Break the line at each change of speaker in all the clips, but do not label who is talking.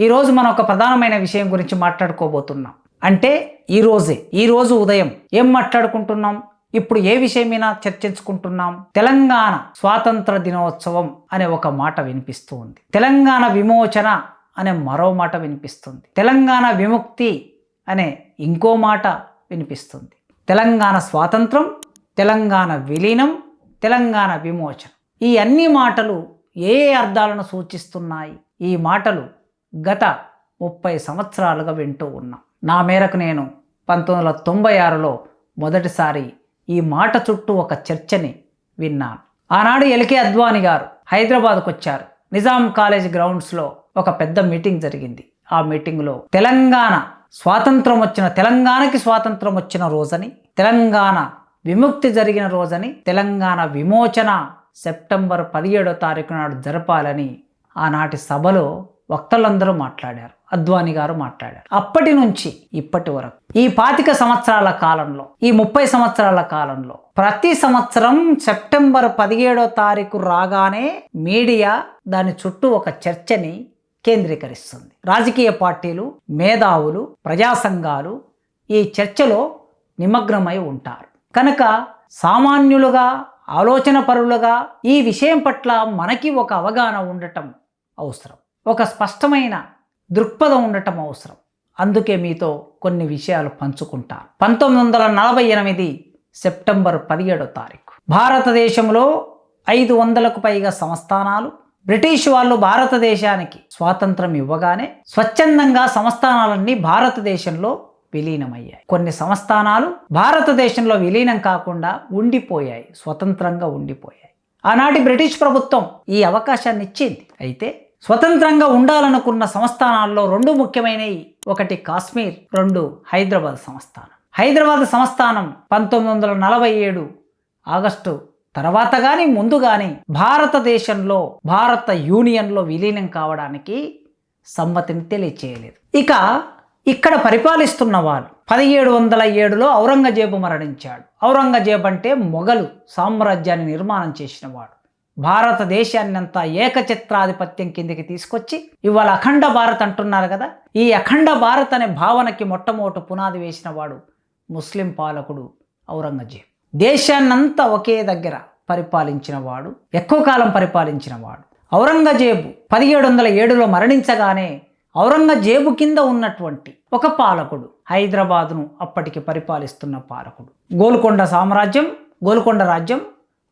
ఈరోజు మనం ఒక ప్రధానమైన విషయం గురించి మాట్లాడుకోబోతున్నాం. అంటే ఈరోజే ఈరోజు ఉదయం ఏం మాట్లాడుకుంటున్నాం? ఇప్పుడు ఏ విషయమైనా చర్చించుకుంటున్నాం? తెలంగాణ స్వాతంత్ర దినోత్సవం అనే ఒక మాట వినిపిస్తూ ఉంది. తెలంగాణ విమోచన అనే మరో మాట వినిపిస్తుంది. తెలంగాణ విముక్తి అనే ఇంకో మాట వినిపిస్తుంది. తెలంగాణ స్వాతంత్రం తెలంగాణ విలీనం తెలంగాణ విమోచన. ఈ అన్ని మాటలు ఏ అర్థాలను సూచిస్తున్నాయి? ఈ మాటలు గత ముప్పై సంవత్సరాలుగా వింటూ ఉన్నాం. నా మేరకు నేను పంతొమ్మిది వందల తొంభై ఆరులో మొదటిసారి ఈ మాట చుట్టూ ఒక చర్చని విన్నాను. ఆనాడు ఎల్కే అద్వాని గారు హైదరాబాద్కు వచ్చారు. నిజాం కాలేజ్ గ్రౌండ్స్లో ఒక పెద్ద మీటింగ్ జరిగింది. ఆ మీటింగ్లో తెలంగాణ స్వాతంత్రం వచ్చిన తెలంగాణకి స్వాతంత్రం వచ్చిన రోజని తెలంగాణ విముక్తి జరిగిన రోజని తెలంగాణ విమోచన సెప్టెంబర్ పదిహేడో తారీఖు నాడు జరపాలని ఆనాటి సభలో వక్తలందరూ మాట్లాడారు అద్వాని గారు మాట్లాడారు. అప్పటి నుంచి ఇప్పటి వరకు ఈ పాతిక సంవత్సరాల కాలంలో ఈ ముప్పై సంవత్సరాల కాలంలో ప్రతి సంవత్సరం సెప్టెంబర్ పదిహేడో తారీఖు రాగానే మీడియా దాని చుట్టూ ఒక చర్చని కేంద్రీకరిస్తుంది. రాజకీయ పార్టీలు మేధావులు ప్రజా సంఘాలు ఈ చర్చలో నిమగ్నమై ఉంటారు. కనుక సామాన్యులుగా ఆలోచన పరులుగా ఈ విషయం పట్ల మనకి ఒక అవగాహన ఉండటం అవసరం. ఒక స్పష్టమైన దృక్పథం ఉండటం అవసరం. అందుకే మీతో కొన్ని విషయాలు పంచుకుంటాను పంతొమ్మిది వందల నలభై ఎనిమిది సెప్టెంబర్ పదిహేడో తారీఖు. భారతదేశంలో ఐదు వందలకు పైగా సంస్థానాలు బ్రిటిష్ వాళ్ళు భారతదేశానికి స్వాతంత్రం ఇవ్వగానే స్వచ్ఛందంగా సంస్థానాలన్నీ భారతదేశంలో విలీనమయ్యాయి. కొన్ని సంస్థానాలు భారతదేశంలో విలీనం కాకుండా ఉండిపోయాయి స్వతంత్రంగా ఉండిపోయాయి. ఆనాటి బ్రిటిష్ ప్రభుత్వం ఈ అవకాశాన్ని ఇచ్చింది. అయితే స్వతంత్రంగా ఉండాలనుకున్న సంస్థానాల్లో రెండు ముఖ్యమైనవి. ఒకటి కాశ్మీర్ రెండు హైదరాబాద్ సంస్థానం. హైదరాబాద్ సంస్థానం పంతొమ్మిది వందల నలభై ఏడు ఆగస్టు తర్వాత కానీ ముందు కానీ భారతదేశంలో భారత యూనియన్లో విలీనం కావడానికి సమ్మతిని తెలియచేయలేదు. ఇక ఇక్కడ పరిపాలిస్తున్న వాళ్ళు పదిహేడు వందల ఏడులో ఔరంగజేబు మరణించాడు. ఔరంగజేబు అంటే మొఘలు సామ్రాజ్యాన్ని నిర్మాణం చేసినవాడు భారతదేశాన్ని అంతా ఏకచిత్రాధిపత్యం కిందికి తీసుకొచ్చి ఇవాళ అఖండ భారత్ అంటున్నారు కదా? ఈ అఖండ భారత్ అనే భావనకి మొట్టమొదటి పునాది వేసిన వాడు ముస్లిం పాలకుడు ఔరంగజేబు. దేశాన్నంతా ఒకే దగ్గర పరిపాలించిన వాడు ఎక్కువ కాలం పరిపాలించిన వాడు. ఔరంగజేబు పదిహేడు వందల ఏడులో మరణించగానే ఔరంగజేబు కింద ఉన్నటువంటి ఒక పాలకుడు హైదరాబాదును అప్పటికి పరిపాలిస్తున్న పాలకుడు. గోల్కొండ సామ్రాజ్యం గోల్కొండ రాజ్యం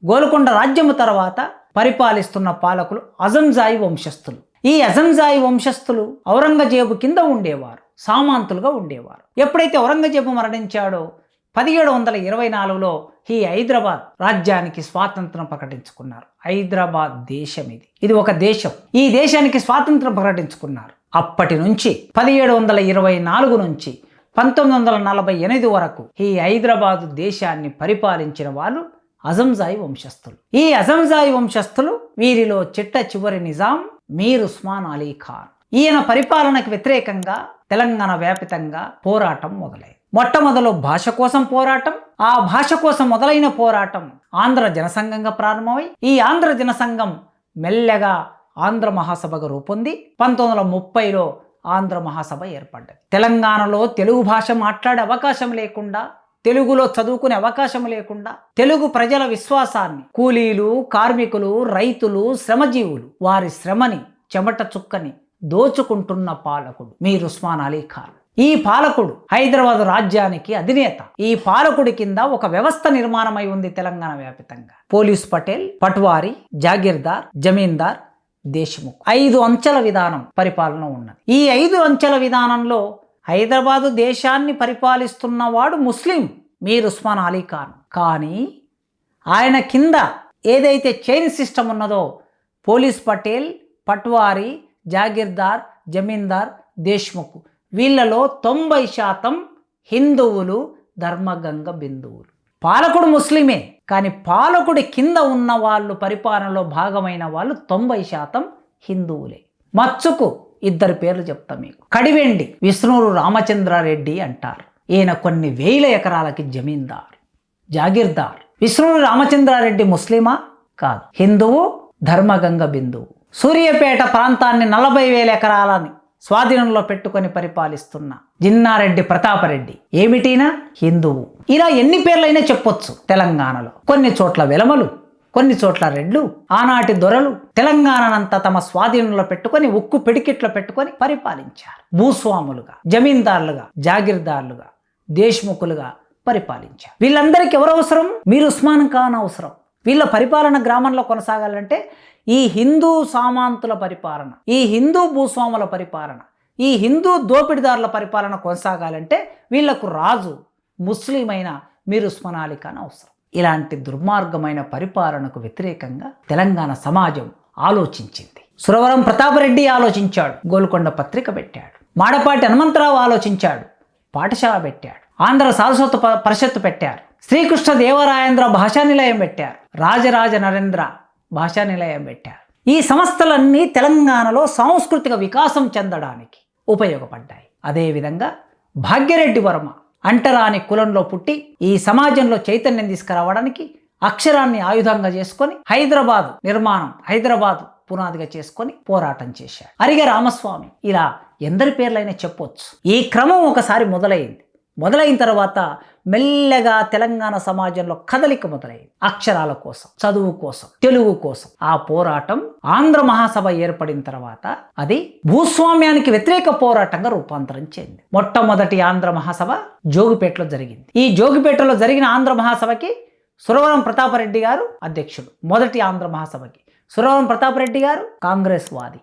గోల్కొండ రాజ్యము తర్వాత పరిపాలిస్తున్న పాలకులు అజంజాయి వంశస్థులు. ఈ అజంజాయి వంశస్థులు ఔరంగజేబు కింద ఉండేవారు సామాంతులుగా ఉండేవారు. ఎప్పుడైతే ఔరంగజేబు మరణించాడో పదిహేడు వందల ఇరవై నాలుగులో ఈ హైదరాబాద్ రాజ్యానికి స్వాతంత్రం ప్రకటించుకున్నారు. హైదరాబాద్ దేశం ఇది. ఇది ఒక దేశం. ఈ దేశానికి స్వాతంత్రం ప్రకటించుకున్నారు. అప్పటి నుంచి పదిహేడు వందల ఇరవై నాలుగు నుంచి పంతొమ్మిది వందల నలభై ఎనిమిది వరకు ఈ హైదరాబాద్ దేశాన్ని పరిపాలించిన వాళ్ళు అజంజాయి వంశస్థులు. ఈ అజంజాయి వంశస్థులు వీరిలో చిట్ట చివరి నిజాం మీర్ ఉస్మాన్ అలీ ఖాన్. ఈయన పరిపాలనకు వ్యతిరేకంగా తెలంగాణ వ్యాపితంగా పోరాటం మొదలైంది మొట్టమొదలు భాష కోసం పోరాటం ఆ భాష కోసం మొదలైన పోరాటం ఆంధ్ర జనసంఘంగా ప్రారంభమై ఈ ఆంధ్ర జనసంఘం మెల్లగా ఆంధ్ర మహాసభగా రూపొంది. పంతొమ్మిది వందల ముప్పైలో ఆంధ్ర మహాసభ ఏర్పడ్డది. తెలంగాణలో తెలుగు భాష మాట్లాడే అవకాశం లేకుండా తెలుగులో చదువుకునే అవకాశం లేకుండా తెలుగు ప్రజల విశ్వాసాన్ని కూలీలు కార్మికులు రైతులు శ్రమజీవులు వారి శ్రమని చెమట చుక్కని దోచుకుంటున్న పాలకుడు మీర్ ఉస్మాన్ అలీ ఖాన్. ఈ పాలకుడు హైదరాబాద్ రాజ్యానికి అధినేత. ఈ పాలకుడి కింద ఒక వ్యవస్థ నిర్మాణమై ఉంది తెలంగాణ వ్యాపితంగా. పోలీస్ పటేల్ పట్వారి జాగీర్దార్ జమీందార్ దేశ్ముఖ్. ఐదు అంచెల విధానం పరిపాలన ఉన్నది. ఈ ఐదు అంచెల విధానంలో హైదరాబాదు దేశాన్ని పరిపాలిస్తున్నవాడు ముస్లిం. మీర్ ఉస్మాన్ అలీ ఖాన్. కానీ ఆయన కింద ఏదైతే చైన్ సిస్టమ్ ఉన్నదో పోలీస్ పటేల్ పట్వారి జాగీర్దార్ జమీందార్ దేశ్ముఖ్ వీళ్ళలో తొంభై శాతం హిందువులు ధర్మగంగ బిందువులు. పాలకుడు ముస్లిమే కానీ పాలకుడి కింద ఉన్న వాళ్ళు పరిపాలనలో భాగమైన వాళ్ళు తొంభై శాతం హిందువులే. మచ్చుకు ఇద్దరు పేర్లు చెప్తా మీకు. కడివెండి విష్ణురు రామచంద్రారెడ్డి అంటారు. ఈయన కొన్ని వేల ఎకరాలకి జమీందార్ జాగీర్దార్. విష్ణురు రామచంద్రారెడ్డి ముస్లిమా? కాదు. హిందువు ధర్మగంగ బిందువు. సూర్యపేట ప్రాంతాన్ని నలభై వేల ఎకరాలని స్వాధీనంలో పెట్టుకొని పరిపాలిస్తున్న జిన్నారెడ్డి ప్రతాపరెడ్డి. ఏమిటినా? హిందువు. ఇలా ఎన్ని పేర్లైనా చెప్పొచ్చు తెలంగాణలో. కొన్ని చోట్ల వెలమలు కొన్ని చోట్ల రెడ్లు ఆనాటి దొరలు తెలంగాణనంతా తమ స్వాధీనంలో పెట్టుకొని ఉక్కు పిడికిట్లో పెట్టుకొని పరిపాలించారు. భూస్వాములుగా జమీందారులుగా జాగీర్దారులుగా దేశ్ముఖులుగా పరిపాలించారు. వీళ్ళందరికీ ఎవరు అవసరం? మీరు ఉస్మాన్ ఖాన్ అవసరం. వీళ్ళ పరిపాలన గ్రామంలో కొనసాగాలంటే ఈ హిందూ సామాంతుల పరిపాలన ఈ హిందూ భూస్వాముల పరిపాలన ఈ హిందూ దోపిడిదారుల పరిపాలన కొనసాగాలంటే వీళ్ళకు రాజు ముస్లిం అయిన మీరు ఉస్మాన్ అలీ ఖాన్ అవసరం. ఇలాంటి దుర్మార్గమైన పరిపాలనకు వ్యతిరేకంగా తెలంగాణ సమాజం ఆలోచించింది. సురవరం ప్రతాపరెడ్డి ఆలోచించాడు. గోల్కొండ పత్రిక పెట్టాడు. మాడపాటి హనుమంతరావు ఆలోచించాడు. పాఠశాల పెట్టాడు. ఆంధ్ర సారస్వత పరిషత్తు పెట్టారు. శ్రీకృష్ణ దేవరాయేంద్ర భాషా నిలయం పెట్టారు. రాజరాజ నరేంద్ర భాషా నిలయం పెట్టారు. ఈ సంస్థలన్నీ తెలంగాణలో సాంస్కృతిక వికాసం చెందడానికి ఉపయోగపడ్డాయి. అదేవిధంగా భాగ్యరెడ్డి వర్మ అంటరాని కులంలో పుట్టి ఈ సమాజంలో చైతన్యం తీసుకురావడానికి అక్షరాన్ని ఆయుధంగా చేసుకొని హైదరాబాద్ నిర్మాణం హైదరాబాద్ పునాదిగా చేసుకొని పోరాటం చేశాడు. అరిగ రామస్వామి ఇలా ఎందరి పేర్లైనా చెప్పొచ్చు. ఈ క్రమం ఒకసారి మొదలైంది. మొదలైన తర్వాత మెల్లగా తెలంగాణ సమాజంలో కదలిక మొదలైంది. అక్షరాల కోసం చదువు కోసం తెలుగు కోసం. ఆ పోరాటం ఆంధ్ర మహాసభ ఏర్పడిన తర్వాత అది భూస్వామ్యానికి వ్యతిరేక పోరాటంగా రూపాంతరం చెంది మొట్టమొదటి ఆంధ్ర మహాసభ జోగిపేటలో జరిగింది. ఈ జోగిపేటలో జరిగిన ఆంధ్ర మహాసభకి సురవరం ప్రతాపరెడ్డి గారు అధ్యక్షుడు. మొదటి ఆంధ్ర మహాసభకి సురవరం ప్రతాపరెడ్డి గారు కాంగ్రెస్ వాది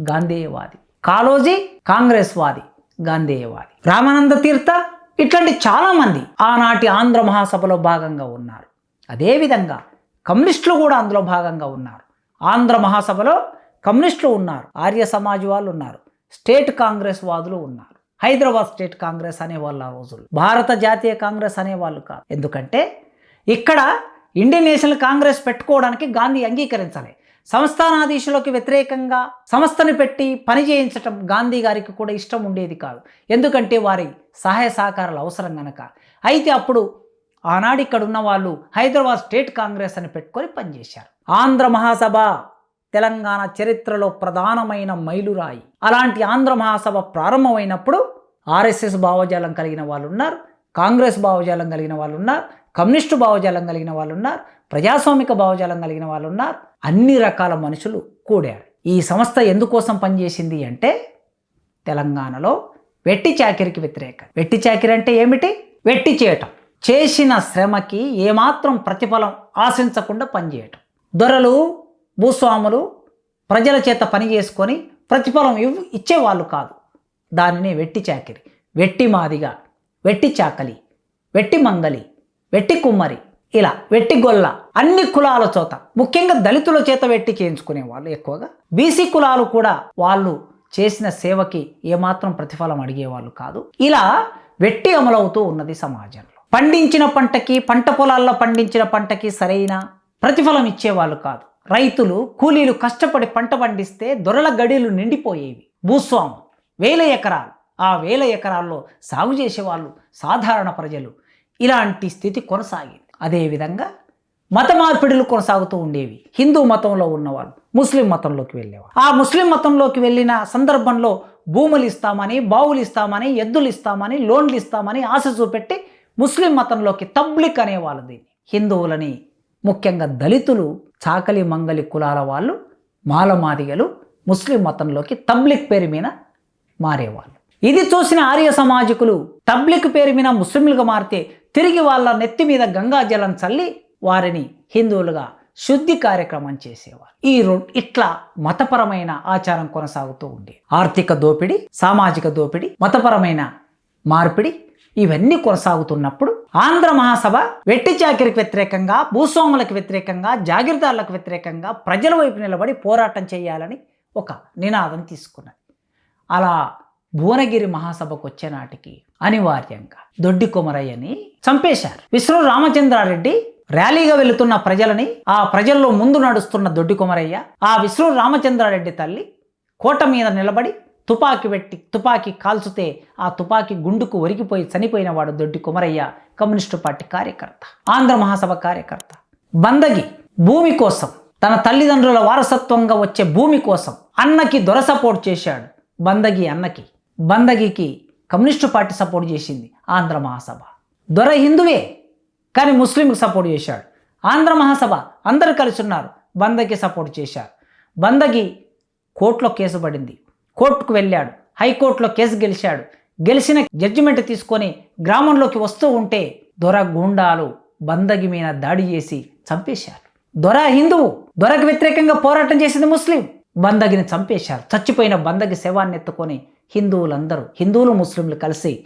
గాంధేయవాది. కాలోజీ కాంగ్రెస్ వాది గాంధేయవాది. రామానంద తీర్థ ఇట్లాంటి చాలామంది ఆనాటి ఆంధ్ర మహాసభలో భాగంగా ఉన్నారు. అదేవిధంగా కమ్యూనిస్టులు కూడా అందులో భాగంగా ఉన్నారు. ఆంధ్ర మహాసభలో కమ్యూనిస్టులు ఉన్నారు ఆర్య సమాజ్ వాళ్ళు ఉన్నారు స్టేట్ కాంగ్రెస్ వాదులు ఉన్నారు. హైదరాబాద్ స్టేట్ కాంగ్రెస్ అనేవాళ్ళు ఆ రోజులు భారత జాతీయ కాంగ్రెస్ అనేవాళ్ళు కాదు. ఎందుకంటే ఇక్కడ ఇండియన్ నేషనల్ కాంగ్రెస్ పెట్టుకోవడానికి గాంధీ అంగీకరించాలి. సంస్థానాధీశులకు వ్యతిరేకంగా సంస్థను పెట్టి పని చేయించటం గాంధీ గారికి కూడా ఇష్టం ఉండేది కాదు. ఎందుకంటే వారి సహాయ సహకారాలు అవసరం గనక. అయితే అప్పుడు ఆనాడు ఇక్కడ ఉన్న వాళ్ళు హైదరాబాద్ స్టేట్ కాంగ్రెస్ అని పెట్టుకొని పనిచేశారు. ఆంధ్ర మహాసభ తెలంగాణ చరిత్రలో ప్రధానమైన మైలురాయి. అలాంటి ఆంధ్ర మహాసభ ప్రారంభమైనప్పుడు ఆర్ఎస్ఎస్ భావజాలం కలిగిన వాళ్ళు ఉన్నారు కాంగ్రెస్ భావజాలం కలిగిన వాళ్ళు ఉన్నారు కమ్యూనిస్టు భావజాలం కలిగిన వాళ్ళు ఉన్నారు ప్రజాస్వామిక భావజాలం కలిగిన వాళ్ళు ఉన్నారు అన్ని రకాల మనుషులు కూడారు. ఈ సంస్థ ఎందుకోసం పనిచేసింది అంటే తెలంగాణలో వెట్టి చాకిరికి వ్యతిరేకం. వెట్టి చాకిరి అంటే ఏమిటి? వెట్టి చేయటం. చేసిన శ్రమకి ఏమాత్రం ప్రతిఫలం ఆశించకుండా పనిచేయటం. దొరలు భూస్వాములు ప్రజల చేత పని చేసుకొని ప్రతిఫలం ఇవ్ ఇచ్చేవాళ్ళు కాదు. దానిని వెట్టి చాకిరి. వెట్టి మాదిగా వెట్టి చాకలి వెట్టి మంగలి వెట్టి కుమ్మరి. ఇలా వెట్టి గొల్ల అన్ని కులాల చోత ముఖ్యంగా దళితుల చేత వెట్టి చేయించుకునే వాళ్ళు ఎక్కువగా. బీసీ కులాలు కూడా వాళ్ళు చేసిన సేవకి ఏమాత్రం ప్రతిఫలం అడిగేవాళ్ళు కాదు. ఇలా వెట్టి అమలవుతూ ఉన్నది సమాజంలో. పండించిన పంటకి పంట పొలాల్లో పండించిన పంటకి సరైన ప్రతిఫలం ఇచ్చేవాళ్ళు కాదు. రైతులు కూలీలు కష్టపడి పంట పండిస్తే దొరల గడిలు నిండిపోయేవి. భూస్వాములు వేల ఎకరాలు. ఆ వేల ఎకరాల్లో సాగు చేసేవాళ్ళు సాధారణ ప్రజలు. ఇలాంటి స్థితి కొనసాగింది. అదేవిధంగా మత మార్పిడులు కొనసాగుతూ ఉండేవి. హిందూ మతంలో ఉన్నవాళ్ళు ముస్లిం మతంలోకి వెళ్ళేవారు ఆ ముస్లిం మతంలోకి వెళ్ళిన సందర్భంలో భూములు ఇస్తామని బావులు ఇస్తామని ఎద్దులు ఇస్తామని లోన్లు ఇస్తామని ఆశ చూపెట్టి ముస్లిం మతంలోకి తబ్లిక్ అనేవాళ్ళు దీన్ని. హిందువులని ముఖ్యంగా దళితులు చాకలి మంగలి కులాల వాళ్ళు మాలమాదిగలు ముస్లిం మతంలోకి తబ్లిక్ పేరు మీద మారేవాళ్ళు. ఇది చూసిన ఆర్య సమాజకులు తబ్లిక్ పేరు మీద ముస్లింలుగా మారితే తిరిగి వాళ్ళ నెత్తి మీద గంగా జలం చల్లి వారిని హిందువులుగా శుద్ధి కార్యక్రమం చేసేవారు. ఈ ఇట్లా మతపరమైన ఆచారం కొనసాగుతూ ఉండేది. ఆర్థిక దోపిడీ సామాజిక దోపిడీ మతపరమైన మార్పిడి ఇవన్నీ కొనసాగుతున్నప్పుడు ఆంధ్ర మహాసభ వెట్టి చాకరికి వ్యతిరేకంగా భూస్వాములకు వ్యతిరేకంగా జాగిరదారులకు వ్యతిరేకంగా ప్రజల వైపు నిలబడి పోరాటం చేయాలని ఒక నినాదం తీసుకున్నది. అలా భువనగిరి మహాసభకు వచ్చే నాటికి అనివార్యంగా దొడ్డి కొమరయ్యని చంపేశారు. విష్ణు రామచంద్రారెడ్డి ర్యాలీగా వెళుతున్న ప్రజలని ఆ ప్రజల్లో ముందు నడుస్తున్న దొడ్డి కొమరయ్య ఆ విష్ణు రామచంద్రారెడ్డి తల్లి కోట మీద నిలబడి తుపాకీ పెట్టి తుపాకీ కాల్చుతే ఆ తుపాకీ గుండుకు ఒరిగిపోయి చనిపోయిన వాడు దొడ్డి కుమరయ్య కమ్యూనిస్టు పార్టీ కార్యకర్త ఆంధ్ర మహాసభ కార్యకర్త. బందగి భూమి కోసం తన తల్లిదండ్రుల వారసత్వంగా వచ్చే భూమి కోసం అన్నకి దొర సపోర్ట్ చేశాడు బందగి అన్నకి. బందగికి కమ్యూనిస్టు పార్టీ సపోర్ట్ చేసింది ఆంధ్ర మహాసభ. దొర హిందువే కానీ ముస్లింకి సపోర్ట్ చేశాడు. ఆంధ్ర మహాసభ అందరూ కలిసి ఉన్నారు బందకి సపోర్ట్ చేశారు. బందగి కోర్టులో కేసు పడింది. కోర్టుకు వెళ్ళాడు. హైకోర్టులో కేసు గెలిచాడు. గెలిచిన జడ్జిమెంట్ తీసుకొని గ్రామంలోకి వస్తూ ఉంటే దొర గుండాలు బందగి మీద దాడి చేసి చంపేశారు. దొర హిందువు దొరకు వ్యతిరేకంగా పోరాటం చేసింది ముస్లిం. బందగిని చంపేశారు. చచ్చిపోయిన బందగి శవాన్ని ఎత్తుకొని హిందువులందరూ హిందువులు ముస్లింలు కలిసి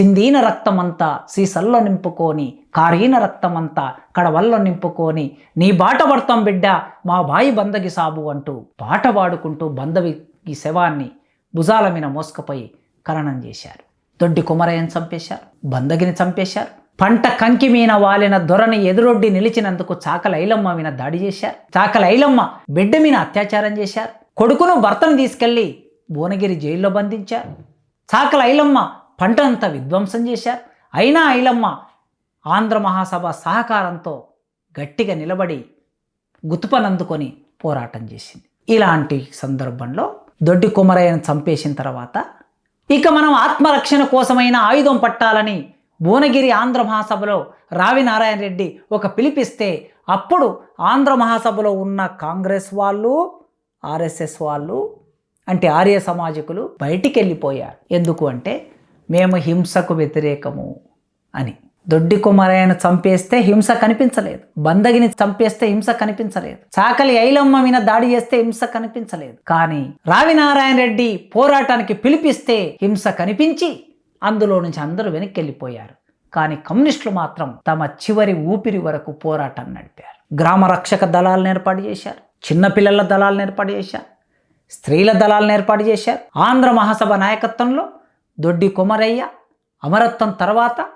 చిందీన రక్తమంతా సీసల్లో నింపుకొని కారీన రక్తమంతా కడవల్లో నింపుకొని నీ బాట పడతాం బిడ్డ మా బాయి బందగి సాబు అంటూ పాట పాడుకుంటూ బందవి ఈ శవాన్ని భుజాల మీద మోసుకుపోయి ఖననం చేశారు. దొడ్డి కుమరయ్యను చంపేశారు బందగిని చంపేశారు. పంట కంకి మీన వాలిన దొరని ఎదురొడ్డి నిలిచినందుకు చాకల ఐలమ్మ మీద దాడి చేశారు. చాకల ఐలమ్మ బిడ్డ మీద అత్యాచారం చేశారు. కొడుకును భర్తను తీసుకెళ్ళి భువనగిరి జైల్లో బంధించారు చాకల ఐలమ్మ పంట అంతా విధ్వంసం చేశారు అయినా ఐలమ్మ ఆంధ్ర మహాసభ సహకారంతో గట్టిగా నిలబడి గుతుపనందుకొని పోరాటం చేసింది. ఇలాంటి సందర్భంలో దొడ్డి కుమరయ్యను చంపేసిన తర్వాత ఇక మనం ఆత్మరక్షణ కోసమైన ఆయుధం పట్టాలని భువనగిరి ఆంధ్ర మహాసభలో రావి నారాయణ రెడ్డి ఒక పిలిపిస్తే అప్పుడు ఆంధ్ర మహాసభలో ఉన్న కాంగ్రెస్ వాళ్ళు ఆర్ఎస్ఎస్ వాళ్ళు అంటే ఆర్య సమాజకులు బయటికి వెళ్ళిపోయారు ఎందుకు అంటే మేము హింసకు వ్యతిరేకము అని. దొడ్డి కుమారాయణ చంపేస్తే హింస కనిపించలేదు. బందగిని చంపేస్తే హింస కనిపించలేదు. చాకలి ఐలమ్మ మీద దాడి చేస్తే హింస కనిపించలేదు. కానీ రావినారాయణ రెడ్డి పోరాటానికి పిలిపిస్తే హింస కనిపించి అందులో నుంచి అందరూ వెనక్కి వెళ్ళిపోయారు కానీ కమ్యూనిస్టులు మాత్రం తమ చివరి ఊపిరి వరకు పోరాటం నడిపారు. గ్రామ రక్షక దళాలను ఏర్పాటు చేశారు. చిన్నపిల్లల దళాలను ఏర్పాటు చేశారు. స్త్రీల దళాలను ఏర్పాటు చేశారు. ఆంధ్ర మహాసభ నాయకత్వంలో దొడ్డి కొమరయ్య అమరత్వం తర్వాత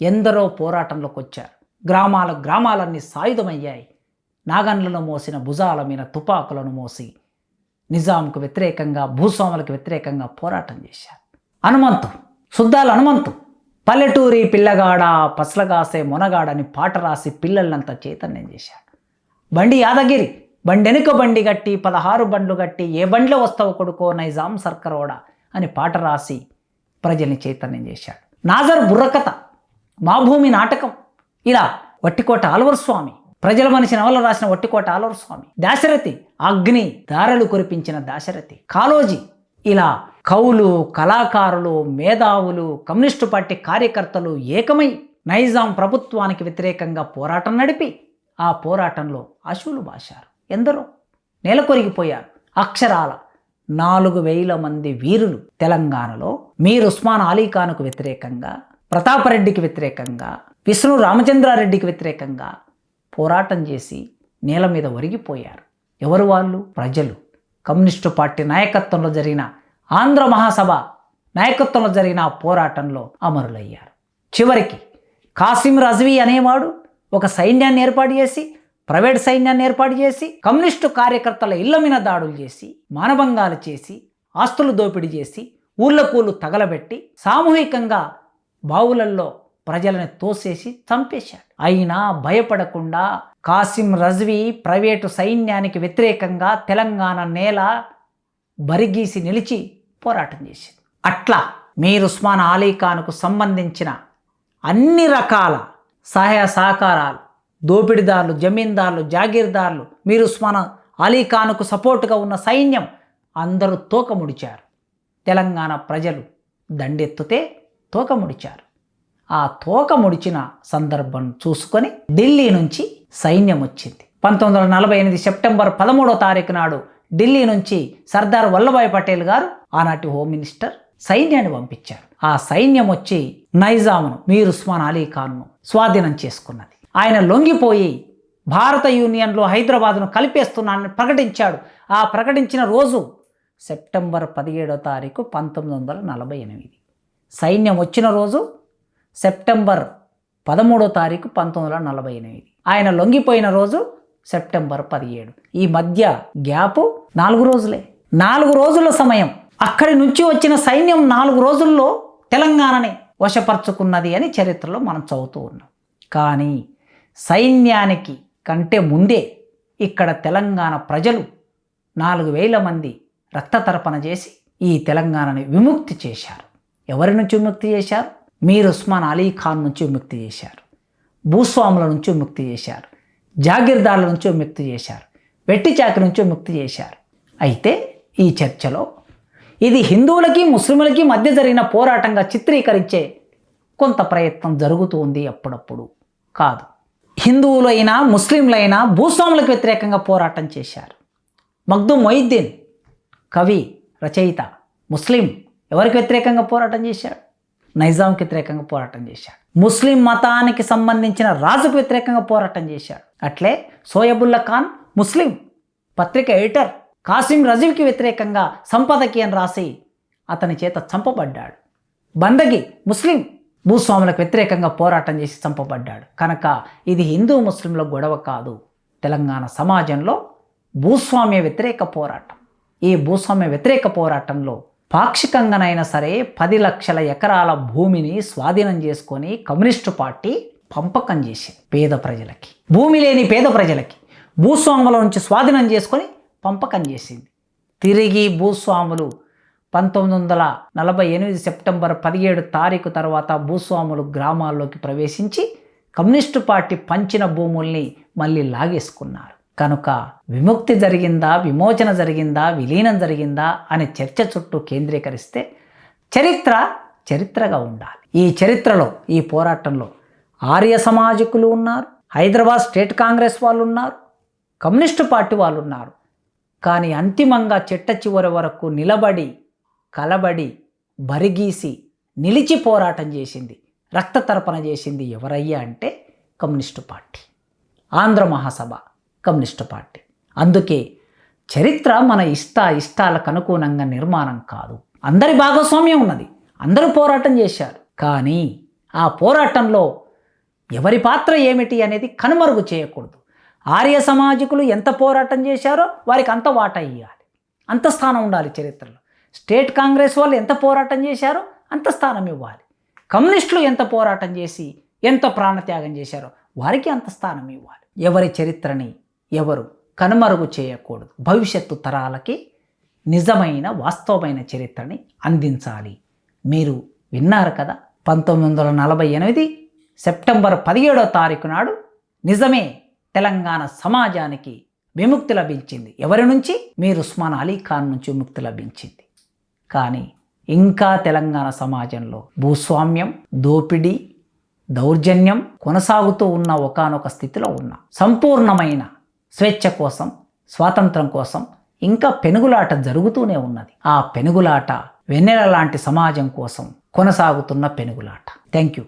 ఎందరో పోరాటంలోకి వచ్చారు. గ్రామాల గ్రామాలన్నీ సాయుధమయ్యాయి. నాగన్లను మోసిన భుజాల మీద తుపాకులను మోసి నిజాంకు వ్యతిరేకంగా భూస్వాములకు వ్యతిరేకంగా పోరాటం చేశారు. హనుమంతు శుద్ధాల హనుమంతు పల్లెటూరి పిల్లగాడ పసలగాసే మొనగాడని పాట రాసి పిల్లలంతా చైతన్యం చేశాడు బండి యాదగిరి బండెనుక బండి గట్టి పదహారు బండ్లు గట్టి ఏ బండ్లో వస్తావు కొడుకో నైజాం సర్కరోడా అని పాట రాసి ప్రజల్ని చైతన్యం చేశాడు. నాజర్ బుర్రకథ మా భూమి నాటకం. ఇలా వట్టికోట ఆలవర స్వామి ప్రజల మనిషి నవల రాసిన వట్టికోట ఆలవర స్వామి దాశరథి అగ్ని దారలు కురిపించిన దాశరథి కాలోజీ ఇలా కవులు కళాకారులు మేధావులు కమ్యూనిస్టు పార్టీ కార్యకర్తలు ఏకమై నైజాం ప్రభుత్వానికి వ్యతిరేకంగా పోరాటం నడిపి ఆ పోరాటంలో అశువులు బాశారు. ఎందరో నెలకొరిగిపోయారు. అక్షరాల నాలుగు వేల మంది వీరులు తెలంగాణలో మీర్ ఉస్మాన్ అలీఖాన్కు వ్యతిరేకంగా ప్రతాపరెడ్డికి వ్యతిరేకంగా విష్ణు రామచంద్రారెడ్డికి వ్యతిరేకంగా పోరాటం చేసి నేల మీద ఒరిగిపోయారు. ఎవరు వాళ్ళు? ప్రజలు. కమ్యూనిస్టు పార్టీ నాయకత్వంలో జరిగిన ఆంధ్ర మహాసభ నాయకత్వంలో జరిగిన ఆ పోరాటంలో అమరులయ్యారు. చివరికి కాసిం రజ్వీ అనేవాడు ఒక సైన్యాన్ని ఏర్పాటు చేసి ప్రైవేట్ సైన్యాన్ని ఏర్పాటు చేసి కమ్యూనిస్టు కార్యకర్తల ఇళ్ళ మీద దాడులు చేసి మానభంగాలు చేసి ఆస్తులు దోపిడీ చేసి ఊళ్ళకూళ్ళు తగలబెట్టి సామూహికంగా బావులల్లో ప్రజలను తోసేసి చంపేశాడు. అయినా భయపడకుండా కాసిం రజ్వీ ప్రైవేటు సైన్యానికి వ్యతిరేకంగా తెలంగాణ నేల బరిగీసి నిలిచి పోరాటం చేసింది అట్లా మీర్ ఉస్మాన్ అలీ ఖాన్కు సంబంధించిన అన్ని రకాల సహాయ సహకారాలు దోపిడీదారులు జమీందారులు జాగీర్దారులు మీర్ ఉస్మాన్ అలీ ఖాన్కు సపోర్టుగా ఉన్న సైన్యం అందరూ తోకముడిచారు. తెలంగాణ ప్రజలు దండెత్తుతే తోకముడిచారు. ఆ తోకముడిచిన సందర్భం చూసుకొని ఢిల్లీ నుంచి సైన్యం వచ్చింది. పంతొమ్మిది వందల నలభై ఎనిమిది సెప్టెంబర్ పదమూడో తారీఖు నాడు ఢిల్లీ నుంచి సర్దార్ వల్లభాయ్ పటేల్ గారు ఆనాటి హోమ్ మినిస్టర్ సైన్యాన్ని పంపించారు. ఆ సైన్యం వచ్చి నైజామును మీర్ ఉస్మాన్ అలీ ఖాన్ను స్వాధీనం చేసుకున్నది. ఆయన లొంగిపోయి భారత యూనియన్లో హైదరాబాద్ను కలిపేస్తున్నానని ప్రకటించాడు. ఆ ప్రకటించిన రోజు సెప్టెంబర్ పదిహేడో తారీఖు పంతొమ్మిది వందల నలభై ఎనిమిది. సైన్యం వచ్చిన రోజు సెప్టెంబర్ పదమూడో తారీఖు పంతొమ్మిది వందల నలభై ఎనిమిది. ఆయన లొంగిపోయిన రోజు సెప్టెంబర్ పదిహేడు. ఈ మధ్య గ్యాపు నాలుగు రోజులే. నాలుగు రోజుల సమయం. అక్కడి నుంచి వచ్చిన సైన్యం నాలుగు రోజుల్లో తెలంగాణని వశపరుచుకున్నది అని చరిత్రలో మనం చదువుతూ ఉన్నాం. కానీ సైన్యానికి కంటే ముందే ఇక్కడ తెలంగాణ ప్రజలు నాలుగు వేల మంది రక్తతర్పణ చేసి ఈ తెలంగాణని విముక్తి చేశారు. ఎవరి నుంచి విముక్తి చేశారు? మీర్ ఉస్మాన్ అలీ ఖాన్ నుంచి విముక్తి చేశారు. భూస్వాముల నుంచి విముక్తి చేశారు. జాగీర్దార్ల నుంచి విముక్తి చేశారు. వెట్టిచాకి నుంచి విముక్తి చేశారు. అయితే ఈ చర్చలో ఇది హిందువులకి ముస్లింలకి మధ్య జరిగిన పోరాటంగా చిత్రీకరించే కొంత ప్రయత్నం జరుగుతుంది అప్పుడప్పుడు కాదు. హిందువులైనా ముస్లింలైనా భూస్వాములకు వ్యతిరేకంగా పోరాటం చేశారు. మగ్దు మొయిద్దీన్ కవి రచయిత ముస్లిం ఎవరికి వ్యతిరేకంగా పోరాటం చేశాడు? నైజాంకి వ్యతిరేకంగా పోరాటం చేశాడు. ముస్లిం మతానికి సంబంధించిన రాజుకు వ్యతిరేకంగా పోరాటం చేశాడు. అట్లే సోయబుల్లా ఖాన్ ముస్లిం పత్రిక ఎడిటర్ కాసిం రజీవ్కి వ్యతిరేకంగా సంపదకి అని రాసి అతని చేత చంపబడ్డాడు. బందగి ముస్లిం భూస్వాములకు వ్యతిరేకంగా పోరాటం చేసి చంపబడ్డాడు. కనుక ఇది హిందూ ముస్లింల గొడవ కాదు. తెలంగాణ సమాజంలో భూస్వామ్య వ్యతిరేక పోరాటం. ఈ భూస్వామ్య వ్యతిరేక పోరాటంలో పాక్షికంగానైనా సరే పది లక్షల ఎకరాల భూమిని స్వాధీనం చేసుకొని కమ్యూనిస్టు పార్టీ పంపకం చేసింది పేద ప్రజలకి. భూమి లేని పేద ప్రజలకి భూస్వాముల నుంచి స్వాధీనం చేసుకొని పంపకం చేసింది. తిరిగి భూస్వాములు పంతొమ్మిది వందల నలభై ఎనిమిది సెప్టెంబర్ పదిహేడు తారీఖు తర్వాత భూస్వాములు గ్రామాల్లోకి ప్రవేశించి కమ్యూనిస్టు పార్టీ పంచిన భూముల్ని మళ్ళీ లాగేసుకున్నారు. కనుక విముక్తి జరిగిందా? విమోచన జరిగిందా? విలీనం జరిగిందా? అనే చర్చ చుట్టూ కేంద్రీకరిస్తే చరిత్ర చరిత్రగా ఉండాలి. ఈ చరిత్రలో ఈ పోరాటంలో ఆర్య సమాజకులు ఉన్నారు హైదరాబాద్ స్టేట్ కాంగ్రెస్ వాళ్ళు ఉన్నారు కమ్యూనిస్టు పార్టీ వాళ్ళు ఉన్నారు కానీ అంతిమంగా చిట్ట చివరి వరకు నిలబడి కలబడి బరిగీసి నిలిచి పోరాటం చేసింది రక్త తర్పణ చేసింది ఎవరయ్యా అంటే communist party. Andhra Mahasabha communist party. అందుకే చరిత్ర మన ఇష్ట ఇష్టాలకు అనుగుణంగా నిర్మాణం కాదు. అందరి భాగస్వామ్యం ఉన్నది. అందరూ పోరాటం చేశారు. కానీ ఆ పోరాటంలో ఎవరి పాత్ర ఏమిటి అనేది కనుమరుగు చేయకూడదు. ఆర్య సమాజికులు ఎంత పోరాటం చేశారో వారికి అంత వాటా ఇవ్వాలి అంత స్థానం ఉండాలి చరిత్రలో. స్టేట్ కాంగ్రెస్ వాళ్ళు ఎంత పోరాటం చేశారో అంత స్థానం ఇవ్వాలి. కమ్యూనిస్టులు ఎంత పోరాటం చేసి ఎంత ప్రాణత్యాగం చేశారో వారికి అంత స్థానం ఇవ్వాలి. ఎవరి చరిత్రని ఎవరు కనుమరుగు చేయకూడదు. భవిష్యత్తు తరాలకి నిజమైన వాస్తవమైన చరిత్రని అందించాలి. మీరు విన్నారు కదా పంతొమ్మిది వందల నలభై ఎనిమిది సెప్టెంబర్ పదిహేడో తారీఖు నాడు నిజమే తెలంగాణ సమాజానికి విముక్తి లభించింది. ఎవరి నుంచి? మీరు ఉస్మాన్ అలీ ఖాన్ నుంచి విముక్తి లభించింది. కానీ ఇంకా తెలంగాణ సమాజంలో భూస్వామ్యం దోపిడీ దౌర్జన్యం కొనసాగుతూ ఉన్న ఒకానొక స్థితిలో ఉన్న సంపూర్ణమైన స్వేచ్ఛ కోసం స్వాతంత్రం కోసం ఇంకా పెనుగులాట జరుగుతూనే ఉన్నది. ఆ పెనుగులాట వెన్నెల లాంటి సమాజం కోసం కొనసాగుతున్న పెనుగులాట. Thank you